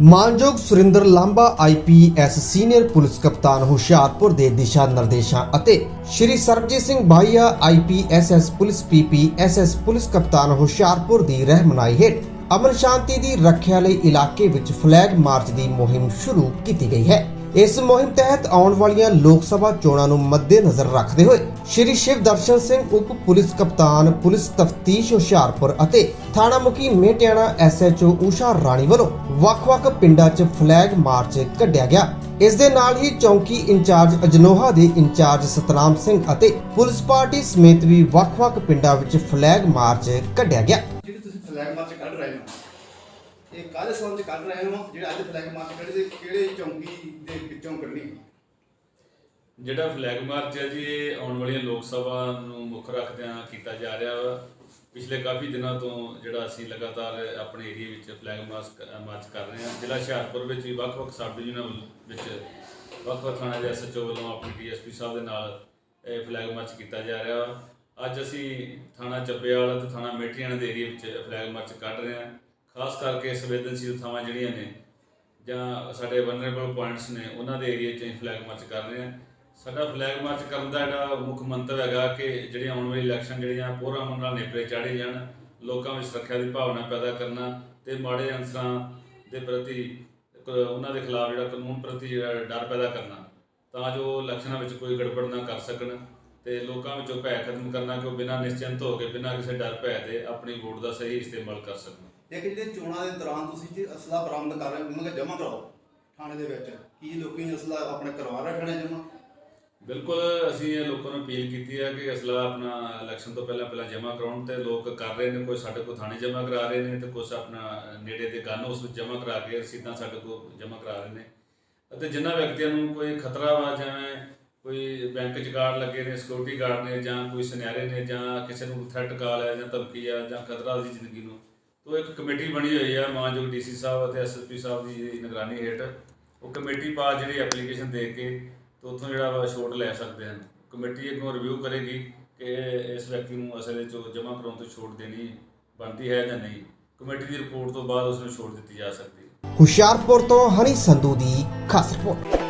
ਮਾਨਯੋਗ Surinder Lamba IPS senior police ਕਪਤਾਨ ਹੁਸ਼ਿਆਰਪੁਰ ਦੇ ਦਿਸ਼ਾ ਨਿਰਦੇਸ਼ਾਂ ਅਤੇ ਸ਼੍ਰੀ ਸਰਬਜੀਤ ਸਿੰਘ ਭਾਈਆ ਆਈਪੀਐਸਐਸ ਪੁਲਿਸ ਪੀਪੀਐਸਐਸ ਪੁਲਿਸ ਕਪਤਾਨ ਹੁਸ਼ਿਆਰਪੁਰ ਦੀ ਰਹਿਨਮਾਈ ਹੇਠ ਅਮਨ ਸ਼ਾਂਤੀ ਦੀ ਰੱਖਿਆ ਲਈ ਇਲਾਕੇ ਵਿੱਚ ਫਲੈਗ ਮਾਰਚ ਦੀ ਮੁਹਿੰਮ ਸ਼ੁਰੂ ਕੀਤੀ ਗਈ ਹੈ। ਇਸ ਮੁਹਿੰਮ ਤਹਿਤ ਆਉਣ ਵਾਲੀਆਂ ਲੋਕ ਸਭਾ ਚੋਣਾਂ ਨੂੰ ਮੱਦੇਨਜ਼ਰ ਰੱਖਦੇ ਹੋਏ ਸ਼੍ਰੀ ਸ਼ਿਵ ਦਰਸ਼ਨ ਸਿੰਘ ਉਪ ਪੁਲਿਸ ਕਪਤਾਨ, ਪੁਲਿਸ ਤਫਤੀਸ਼ ਹੁਸ਼ਿਆਰਪੁਰ ਅਤੇ ਥਾਣਾ ਮੁਖੀ ਮੇਟਿਆਣਾ ਐਸਐਚਓ ਊਸ਼ਾ ਰਾਣੀ ਵੱਲੋਂ ਵੱਖ-ਵੱਖ ਪਿੰਡਾਂ 'ਚ ਫਲੈਗ ਮਾਰਚ ਕੱਢਿਆ ਗਿਆ। ਇਸ ਦੇ ਨਾਲ ਹੀ ਚੌਂਕੀ ਇੰਚਾਰਜ ਅਜਨੋਹਾ ਦੇ ਇੰਚਾਰਜ ਸਤਨਾਮ ਸਿੰਘ ਅਤੇ ਪੁਲਿਸ ਪਾਰਟੀ ਸਮੇਤ ਵੀ ਵੱਖ-ਵੱਖ ਪਿੰਡਾਂ ਵਿੱਚ ਫਲੈਗ ਮਾਰਚ ਕੱਢਿਆ ਗਿਆ। ਜਿਹੜੀ ਤੁਸੀਂ ਫਲੈਗ ਮਾਰਚ ਕੱਢ ਰਹੇ ਹੋ ਇਹ ਕਾਹਦੇ ਸੰਬੰਧ ਕੱਢ ਰਹੇ ਹੋ ਜਿਹੜਾ ਅੱਜ ਫਲੈਗ ਮਾਰਚ ਕੱਢਦੇ ਕਿਹੜੇ ਚੌਂਕੀ ਦੇ ਵਿੱਚੋਂ ਕੱਢਣੀ ਜਿਹੜਾ ਫਲੈਗ ਮਾਰਚ ਹੈ ਜੀ, ਇਹ ਆਉਣ ਵਾਲੀਆਂ ਲੋਕ ਸਭਾ ਨੂੰ ਮੁੱਖ ਰੱਖਦਿਆਂ ਕੀਤਾ ਜਾ ਰਿਹਾ ਵਾ। ਪਿਛਲੇ ਕਾਫੀ ਦਿਨਾਂ ਤੋਂ ਜਿਹੜਾ ਅਸੀਂ ਲਗਾਤਾਰ ਆਪਣੇ ਏਰੀਆ ਵਿੱਚ ਫਲੈਗ ਮਾਰਚ ਮਾਰਚ ਕਰ ਰਹੇ ਹਾਂ। ਜ਼ਿਲ੍ਹਾ ਹੁਸ਼ਿਆਰਪੁਰ ਵਿੱਚ ਵੀ ਵੱਖ-ਵੱਖ ਸਬ ਡਿਵੀਜ਼ਨਾਂ ਵਿੱਚ ਵੱਖ-ਵੱਖ ਥਾਣਾ ਦੇ ਐਸਐਚਓ ਵੱਲੋਂ ਆਪਣੀ ਡੀਐਸਪੀ ਸਾਹਿਬ ਦੇ ਨਾਲ ਇਹ ਫਲੈਗ ਮਾਰਚ ਕੀਤਾ ਜਾ ਰਿਹਾ ਵਾ। ਅੱਜ ਅਸੀਂ ਥਾਣਾ ਚੱਬੇਵਾਲ ਤੇ ਥਾਣਾ ਮੇਟੀਆਣਾ ਦੇ ਏਰੀਆ ਵਿੱਚ ਫਲੈਗ ਮਾਰਚ ਕੱਢ ਰਹੇ ਹਾਂ। ਖਾਸ ਕਰਕੇ ਸੰਵੇਦਨਸ਼ੀਲ ਥਾਵਾਂ ਜਿਹੜੀਆਂ ਨੇ, ਜਾਂ ਸਾਡੇ ਵਨਰੇਬਲ ਪੁਆਇੰਟਸ ਨੇ, ਉਹਨਾਂ ਦੇ ਏਰੀਆ 'ਚ ਅਸੀਂ ਫਲੈਗ ਮਾਰਚ ਕਰ ਰਹੇ ਹਾਂ। ਸਾਡਾ ਫਲੈਗ ਮਾਰਚ ਕਰਨ ਦਾ ਜਿਹੜਾ ਮੁੱਖ ਮੰਤਵ ਹੈਗਾ ਕਿ ਜਿਹੜੇ ਆਉਣ ਵਾਲੀ ਇਲੈਕਸ਼ਨ ਜਿਹੜੀਆਂ ਪੂਰਾ ਹੋਣ ਨਾਲ ਨੇਪਰੇ ਚਾੜੇ ਜਾਣ, ਲੋਕਾਂ ਵਿੱਚ ਸੁਰੱਖਿਆ ਦੀ ਭਾਵਨਾ ਪੈਦਾ ਕਰਨਾ ਤੇ ਮਾੜੇ ਅੰਸਰਾਂ ਦੇ ਪ੍ਰਤੀ ਉਹਨਾਂ ਦੇ ਖਿਲਾਫ ਜਿਹੜਾ ਕਾਨੂੰਨ ਪ੍ਰਤੀ ਜਿਹੜਾ ਡਰ ਪੈਦਾ ਕਰਨਾ, ਤਾਂ ਜੋ ਇਲੈਕਸ਼ਨਾਂ ਵਿੱਚ ਕੋਈ ਗੜਬੜ ਨਾ ਕਰ ਸਕਣ ਤੇ ਲੋਕਾਂ ਵਿੱਚੋਂ ਭੈ ਖਤਮ ਕਰਨਾ, ਕਿ ਉਹ ਬਿਨਾਂ ਨਿਸ਼ਚਿੰਤ ਹੋ ਕੇ, ਬਿਨਾਂ ਕਿਸੇ ਡਰ ਭੈ ਦੇ ਆਪਣੀ ਵੋਟ ਦਾ ਸਹੀ ਇਸਤੇਮਾਲ ਕਰ ਸਕਣ। ਇੱਕ ਜਿਹੜੇ ਚੋਣਾਂ ਦੇ ਦੌਰਾਨ ਤੁਸੀਂ ਜੀ ਅਸਲਾ ਬਰਾਮਦ ਕਰ ਰਹੇ ਹੋ, ਉਹਨਾਂ ਦਾ ਜਮ੍ਹਾਂ ਕਰਾਓ ਥਾਣੇ ਦੇ ਵਿੱਚ। ਕੀ ਲੋਕੀ ਅਸਲਾ ਆਪਣੇ ਕਰਵਾ ਰੱਖਣਾ ਜਮ੍ਹਾਂ? ਬਿਲਕੁਲ, ਅਸੀਂ ਇਹ ਲੋਕਾਂ ਨੂੰ ਅਪੀਲ ਕੀਤੀ ਹੈ ਕਿ ਅਸਲਾ ਆਪਣਾ ਇਲੈਕਸ਼ਨ ਤੋਂ ਪਹਿਲਾਂ ਪਹਿਲਾਂ ਜਮ੍ਹਾਂ ਕਰਾਉਣ ਤੇ ਲੋਕ ਕਰ ਰਹੇ ਨੇ, ਕੋਈ ਸਾਡੇ ਕੋਲ ਥਾਣੇ ਜਮ੍ਹਾਂ ਕਰਾ ਰਹੇ ਨੇ ਤੇ ਕੁਝ ਆਪਣਾ ਨੇੜੇ ਦੇ ਗਨ ਉਸ ਵਿੱਚ ਜਮ੍ਹਾਂ ਕਰਾ ਕੇ ਰਸੀਦਾਂ ਸਾਡੇ ਕੋਲ ਜਮ੍ਹਾਂ ਕਰਾ ਰਹੇ ਨੇ। ਅਤੇ ਜਿਨ੍ਹਾਂ ਵਿਅਕਤੀਆਂ ਨੂੰ ਕੋਈ ਖਤਰਾ ਵਾ ਜਿਵੇਂ ਕੋਈ ਬੈਂਕ 'ਚ ਗਾਰਡ ਲੱਗੇ ਨੇ ਸਿਕਿਉਰਿਟੀ ਗਾਰਡ ਨੇ ਜਾਂ ਕੋਈ ਸੁਨਿਆਰੇ ਨੇ ਜਾਂ ਕਿਸੇ ਨੂੰ ਥ੍ਰੈਟ ਕਾਲ ਹੈ ਜਾਂ ਧਮਕੀ ਆ ਜਾਂ ਖਤਰਾ ਦੀ ਜ਼ਿੰਦਗੀ ਨੂੰ ਤੋਂ ਇੱਕ ਕਮੇਟੀ ਬਣੀ ਹੋਈ ਹੈ ਮਾਨਯੋਗ ਡੀਸੀ ਸਾਹਿਬ ਅਤੇ ਐਸਐਸਪੀ ਸਾਹਿਬ ਦੀ ਨਿਗਰਾਨੀ ਹੇਠ, ਉਹ ਕਮੇਟੀ ਪਾ ਜਿਹੜੀ ਐਪਲੀਕੇਸ਼ਨ ਦੇ ਕੇ ਤੇ ਉੱਥੋਂ ਜਿਹੜਾ ਵਾ ਛੋਟ ਲੈ ਸਕਦੇ ਹਨ। ਕਮੇਟੀ ਇੱਕ ਰਿਵਿਊ ਕਰੇਗੀ ਕਿ ਇਸ ਵਿਅਕਤੀ ਨੂੰ ਅਸਲ ਵਿੱਚ ਜਮ੍ਹਾਂ ਕਰਾਉਣ ਤੋਂ ਛੋਟ ਦੇਣੀ ਬਣਦੀ ਹੈ ਜਾਂ ਨਹੀਂ। ਕਮੇਟੀ ਦੀ ਰਿਪੋਰਟ ਤੋਂ ਬਾਅਦ ਉਸ ਨੂੰ ਛੋਟ ਦਿੱਤੀ ਜਾ ਸਕਦੀ ਹੈ। ਹੁਸ਼ਿਆਰਪੁਰ ਤੋਂ ਹਨੀ ਸੰਧੂ ਦੀ ਖਾਸ ਰਿਪੋਰਟ।